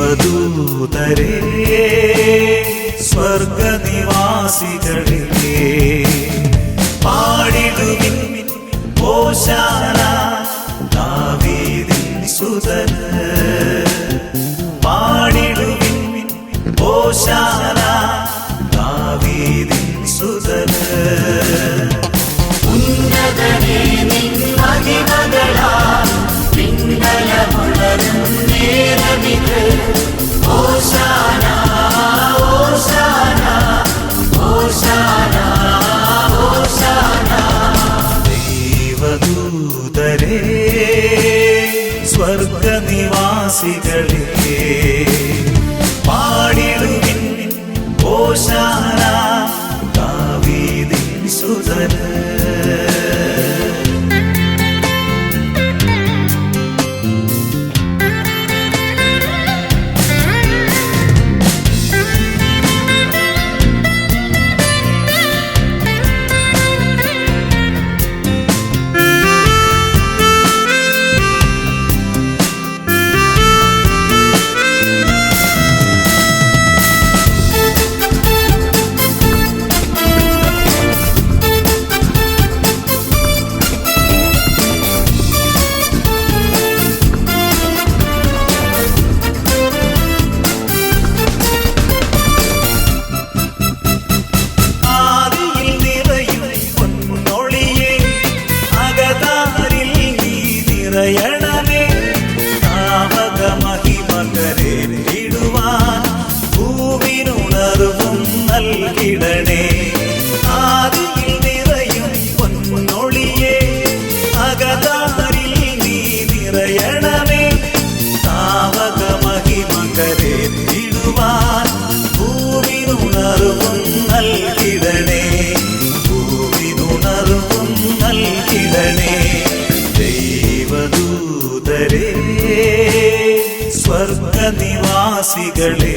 ദൈവദൂതരേ സ്വർഗനിവാസികളേ പാടിടുവിൻ ഓശാന ദാവീദിൻ സുതന് പാടിടുവിൻ ഓശാന ദാവീദിൻ സുതന് ഉന്നതനെ സ്വർഗനിവാസികളെ പാടിടുവിൻ ഓശാന കാവീതിൻ സുതന. നിവാസികളെ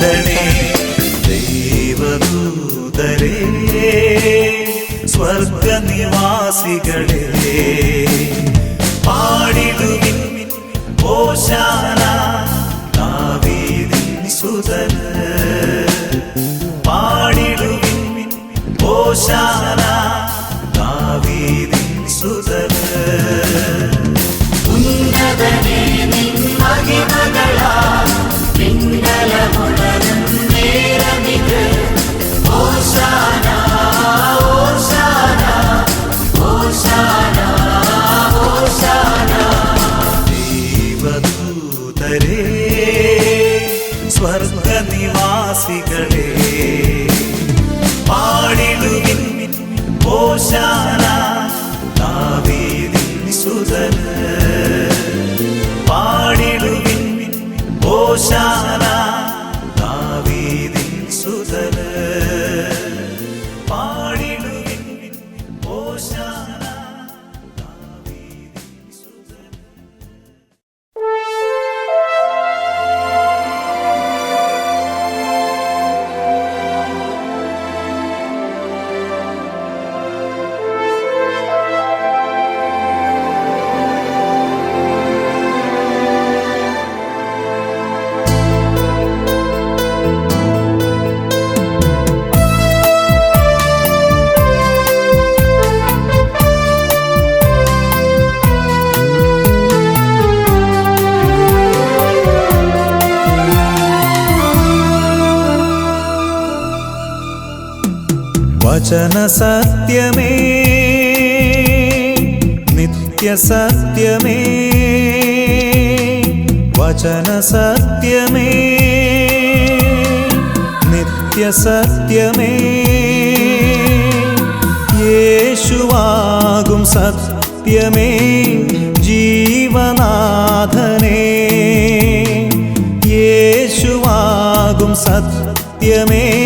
വിടണേ ദൈവദൂതരേ സ്വർഗനിവാസികളേ സുന്ദരരെ സ്വർഗനിവാസികളെ പാടിടുവിൻ ഓശാന വചനസത്യമേ നിത്യസത്യമേ വചനസത്യമേ നിത്യസത്യമേ യേശുവാകും സത്യമേ ജീവനാഥനേ. യേശുവാകും സത്യമേ.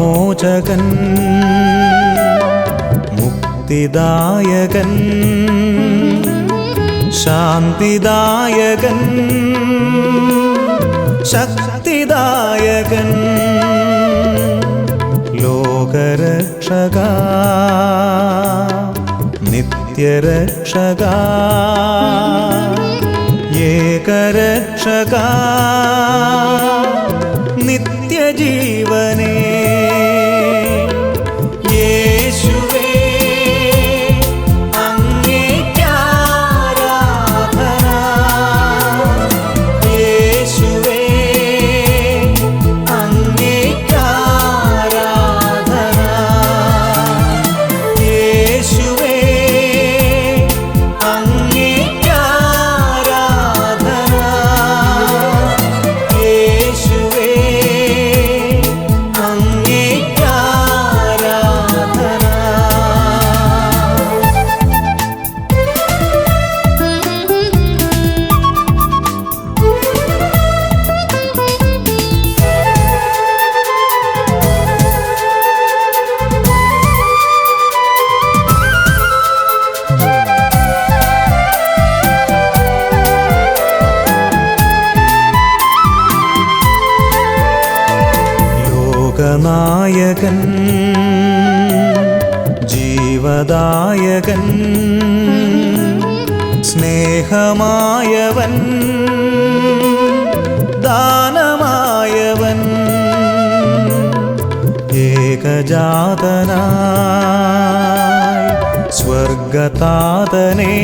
പാപമോചകൻ മുക്തിദായകൻ ശാന്തിദായകൻ ശക്തിദായകൻ ലോകരക്ഷക നിത്യരക്ഷക ഏകരക്ഷക നിത്യജീവനേ ഏകജാതനായി സ്വർഗതാതനേ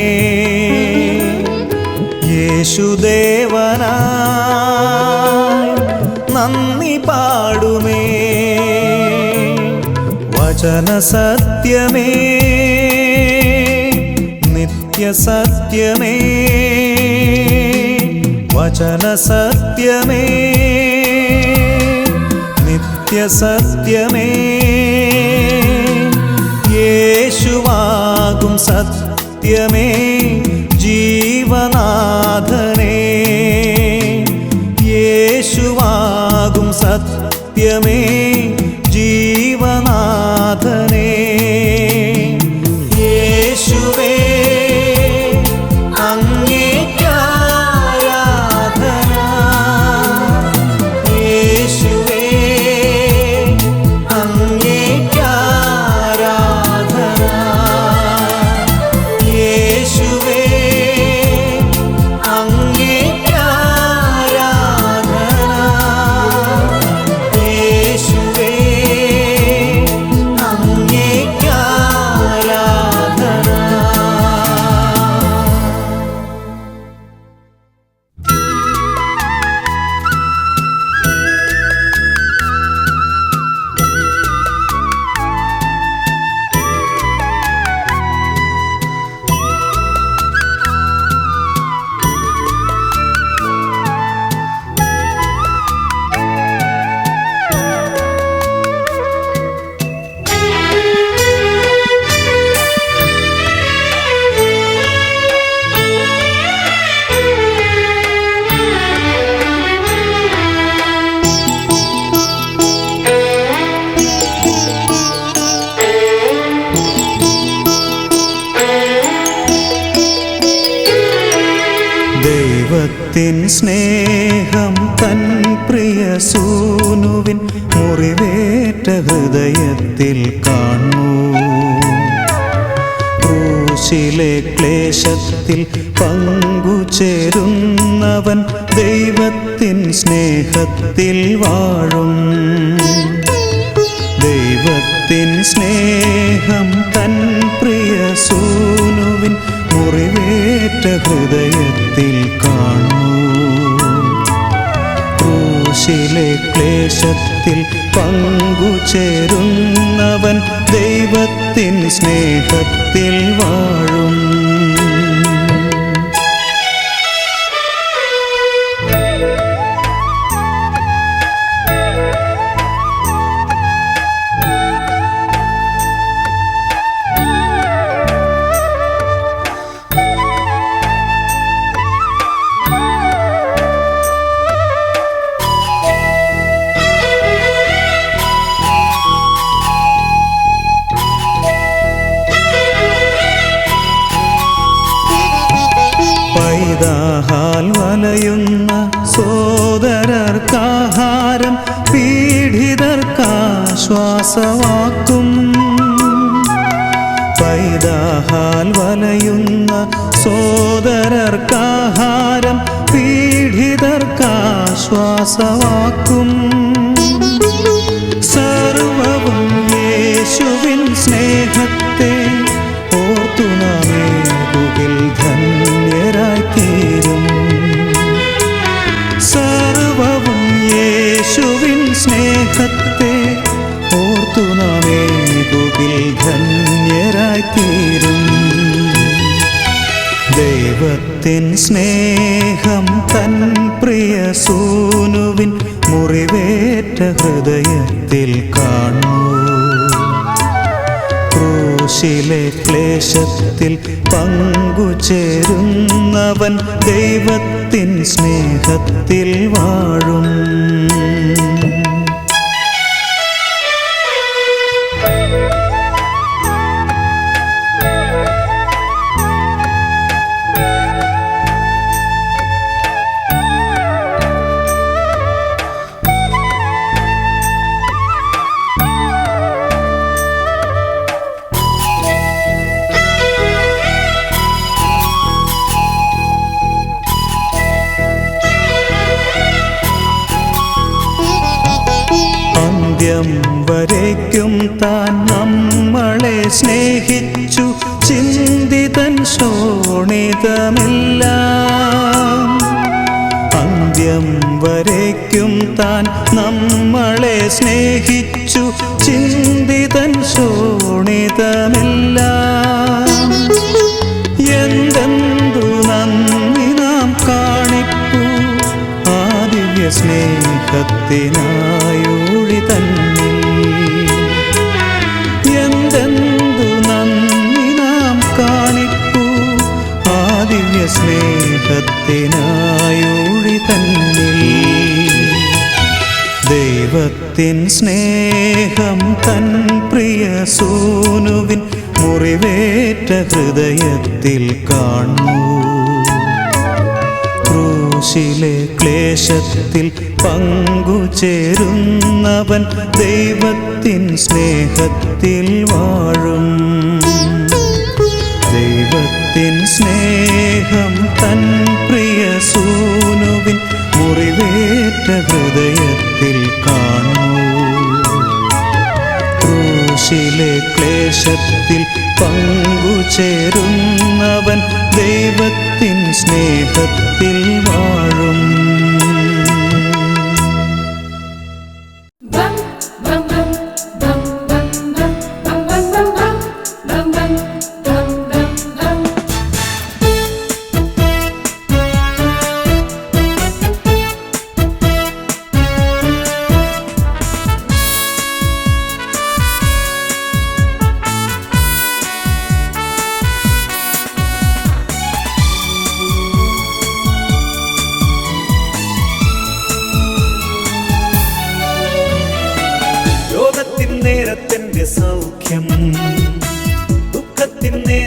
യേശുദേവനായി നന്ദി പാടുമേ. വചന സത്യമേ നിത്യസത്യമേ. വചനസത്യമേ നിത്യസത്യമേ. യേശുവാകും സത്യമേ ജീവനാഥനേ. യേശുവാകും സത്യമേ ജീവനാഥനേ. ക്രൂശിലെ ക്ലേശത്തിൽ പങ്കുചേരുന്നവൻ ദൈവത്തിൻ സ്നേഹത്തിൽ വാഴും. പൈതാഹാൽ വലയുന്ന സോദരർക്കാഹാരം പീഡിതർക്കാശ്വാസവാക്കും സർവവും യേശുവിൻ സ്നേഹത്തെ ഓർത്തു നാമേകുകിൽ ധന്യരായിത്തീരും. സ്നേഹത്തെ ഓർത്തു നാമേകുകിൽ ധന്യരായിത്തീരും. ദൈവത്തിൻ സ്നേഹം തൻ പ്രിയ സൂനുവിൻ മുറിവേറ്റ ഹൃദയത്തിൽ കാണൂ. ക്രൂശിലെ ക്ലേശത്തിൽ പങ്കുചേരുന്നവൻ ദൈവത്തിൻ സ്നേഹത്തിൽ വാഴും. സ്നേഹിച്ചു ചിന്തിതൻ ശോണിതമെല്ലാം എന്തെന്തു നന്ദി നാം കാണിപ്പു. ആദ്യ സ്നേഹത്തിനായൂഴി തന്നിൽ ദൈവത്തിൻ സ്നേഹം തൻ പ്രിയ സൂനുവിൻ മുറിവേറ്റ ഹൃദയത്തിൽ കാണൂ. ക്രൂശിലെ ക്ലേശത്തിൽ പങ്കുചേരുന്നവൻ ദൈവത്തിൻ സ്നേഹത്തിൽ വാഴും. ദൈവത്തിൻ സ്നേഹം തൻ പ്രിയ സൂനുവിൻ മുറിവേറ്റ ഹൃദയത്തിൽ ക്രൂശിലെ ക്ലേശത്തിൽ പങ്കുചേരുന്നവൻ ദൈവത്തിൻ സ്നേഹത്തിൽ വാഴും.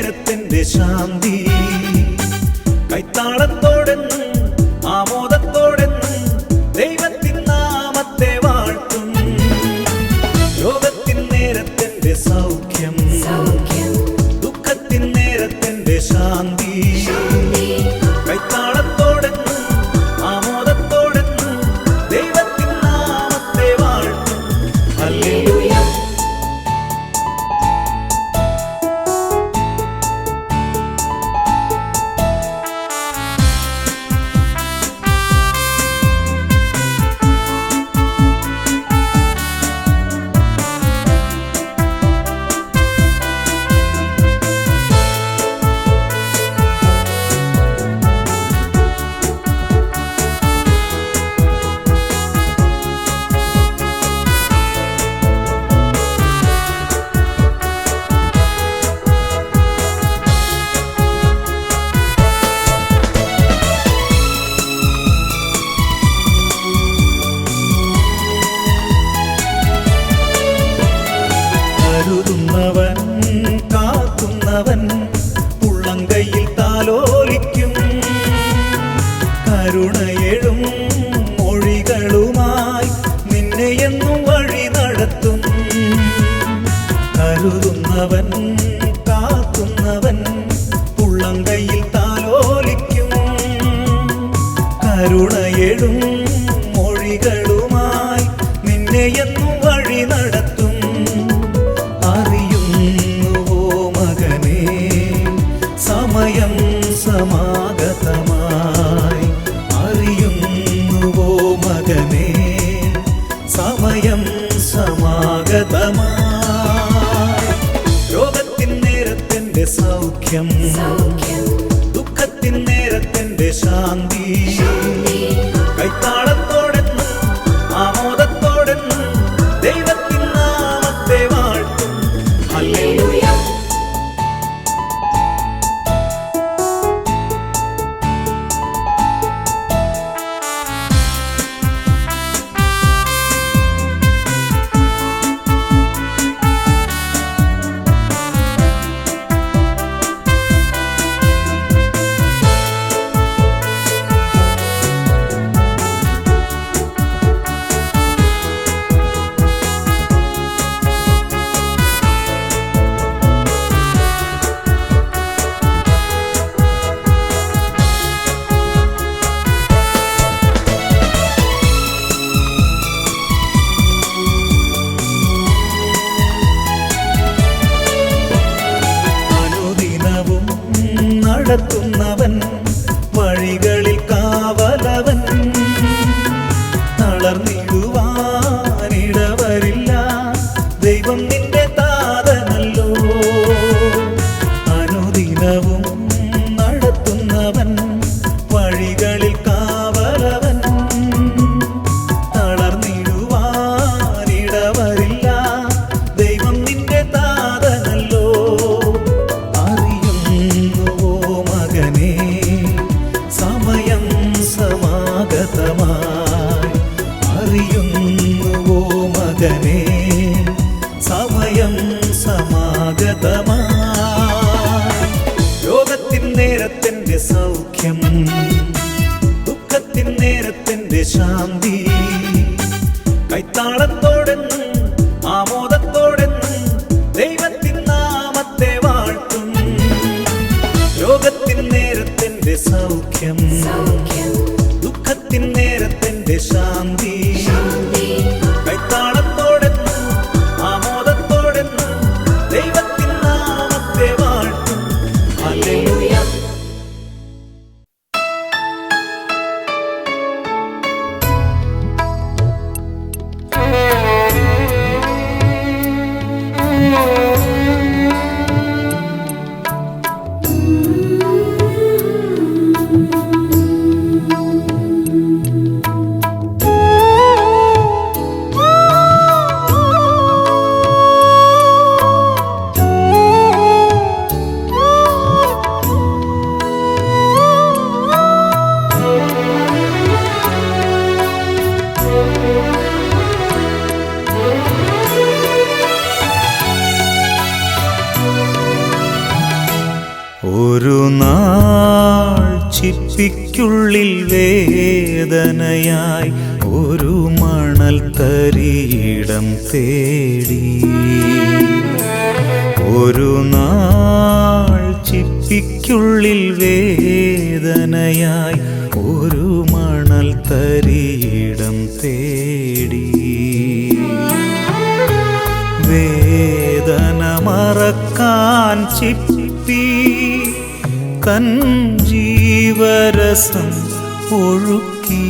ഹൃദയത്തിന്റെ ശാന്തി. കൈത്താളത്തോടെ സമയം സമാഗതമായി അറിയുന്നുവോ മകനേ? സമയം സമാഗതമായി. രോഗത്തിൻ നേരത്തിന്റെ സൗഖ്യം. ദുഃഖത്തിൻ നേരത്തിന്റെ ശാന്തി. Oh. വേദനയായി ഒരു മണൽ തരിയിടം തേടി. വേദന മറക്കാൻ ചിപ്പി തൻ ജീവരസം ഒഴുക്കി.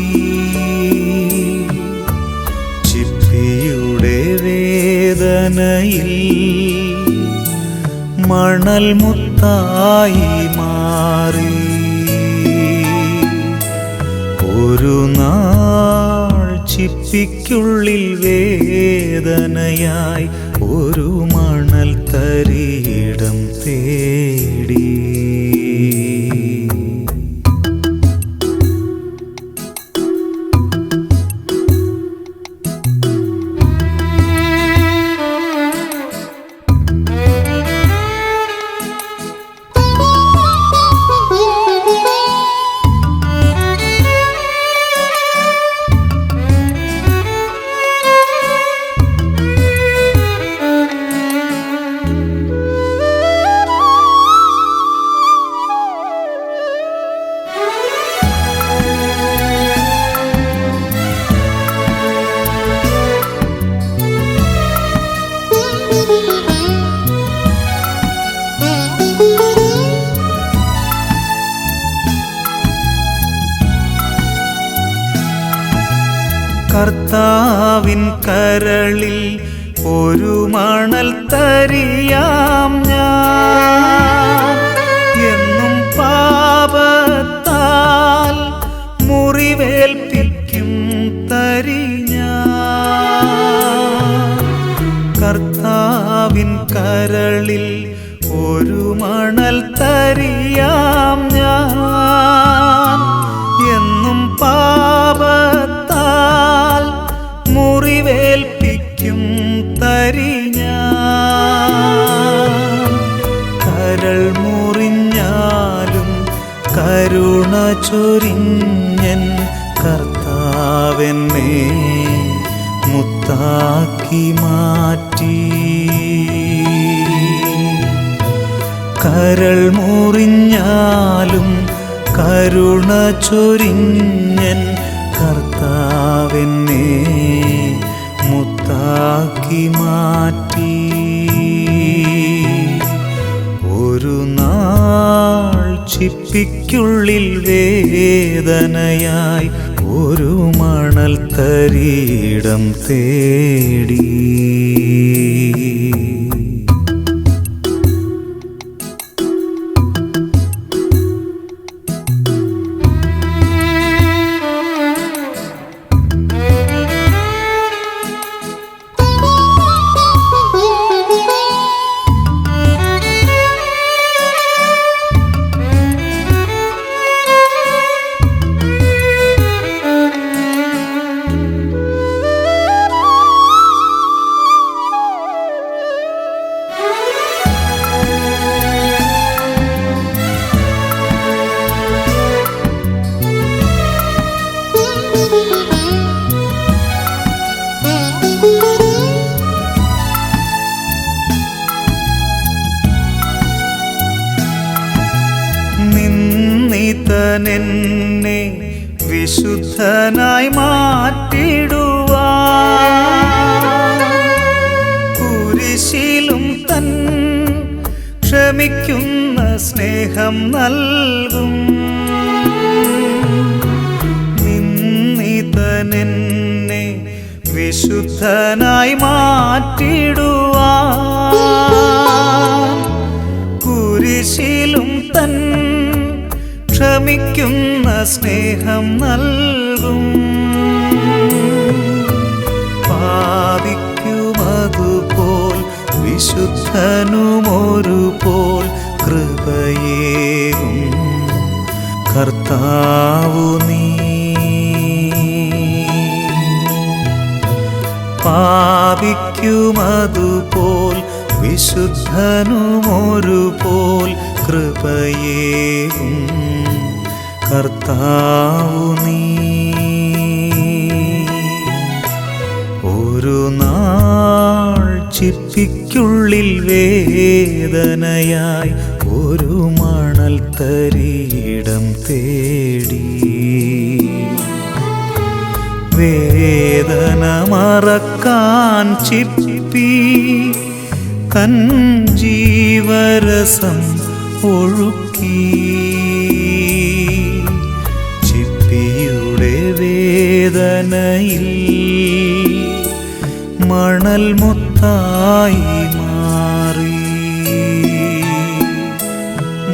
ചിപ്പിയുടെ വേദനയിൽ മണൽ മുത്തായി മാറി. ഒരു നാൾ ചിപ്പിക്കുള്ളിൽ വേദനയായി ഒരു മണൽ തരിയിടം തേടി ചിപ്പിക്കുള്ളിൽ വേദനയായി ഒരു മണൽ തരീടം തേടി. വിശുദ്ധനുമൊരുപോൽ കൃപയേകും. കർത്താവു നീ. പാപിക്കുമതുപോൽ വിശുദ്ധനുമൊരുപോൽ കൃപയേകും. കർത്താവു നീ. ഒരു നാൾ ചിപ്പിക്കുള്ളിൽ വേദനയായി ഒരു മണൽ തരിയിടം തേടി. വേദന മറക്കാൻ ചിപ്പി തൻ ജീവരസം ഒഴുക്കി. ചിപ്പിയുടെ വേദനയിൽ മണൽ മുത്തായി മാറി.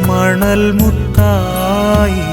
മണൽ മുത്തായി